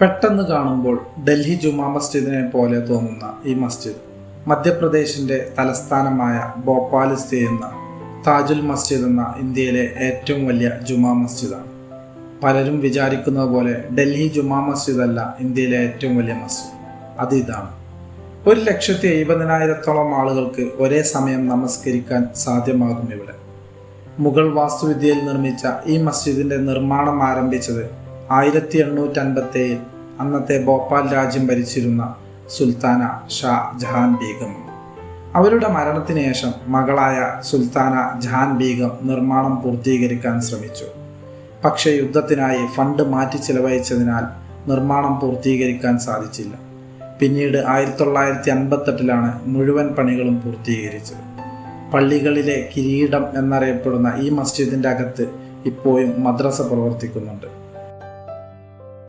പെട്ടെന്ന് കാണുമ്പോൾ ഡൽഹി ജുമാ മസ്ജിദിനെ പോലെ തോന്നുന്ന ഈ മസ്ജിദ് മധ്യപ്രദേശിന്റെ തലസ്ഥാനമായ ഭോപ്പാലിൽ സ്ഥിതി ചെയ്യുന്ന താജുൽ മസ്ജിദ് എന്ന ഇന്ത്യയിലെ ഏറ്റവും വലിയ ജുമാ മസ്ജിദാണ്. പലരും വിചാരിക്കുന്നത് പോലെ ഡൽഹി ജുമാ മസ്ജിദ് അല്ല ഇന്ത്യയിലെ ഏറ്റവും വലിയ മസ്ജിദ്. അത് ഇതാണ്. ഒരു ലക്ഷത്തി എഴുപതിനായിരത്തോളം ആളുകൾക്ക് ഒരേ സമയം നമസ്കരിക്കാൻ സാധ്യമാകും ഇവിടെ. മുഗൾ വാസ്തുവിദ്യയിൽ നിർമ്മിച്ച ഈ മസ്ജിദിന്റെ നിർമ്മാണം ആരംഭിച്ചത് ആയിരത്തി എണ്ണൂറ്റി അൻപത്തി ഏഴിൽ അന്നത്തെ ഭോപ്പാൽ രാജ്യം ഭരിച്ചിരുന്ന സുൽത്താന ഷാ ജഹാൻ ബീഗം. അവരുടെ മരണത്തിന് ശേഷം മകളായ സുൽത്താന ജഹാൻ ബീഗം നിർമ്മാണം പൂർത്തീകരിക്കാൻ ശ്രമിച്ചു. പക്ഷേ യുദ്ധത്തിനായി ഫണ്ട് മാറ്റി ചിലവഴിച്ചതിനാൽ നിർമ്മാണം പൂർത്തീകരിക്കാൻ സാധിച്ചില്ല. പിന്നീട് ആയിരത്തി തൊള്ളായിരത്തി അൻപത്തെട്ടിലാണ് മുഴുവൻ പണികളും പൂർത്തീകരിച്ചത്. പള്ളികളിലെ കിരീടം എന്നറിയപ്പെടുന്ന ഈ മസ്ജിദിന്റെ അകത്ത് ഇപ്പോഴും മദ്രസ പ്രവർത്തിക്കുന്നുണ്ട്.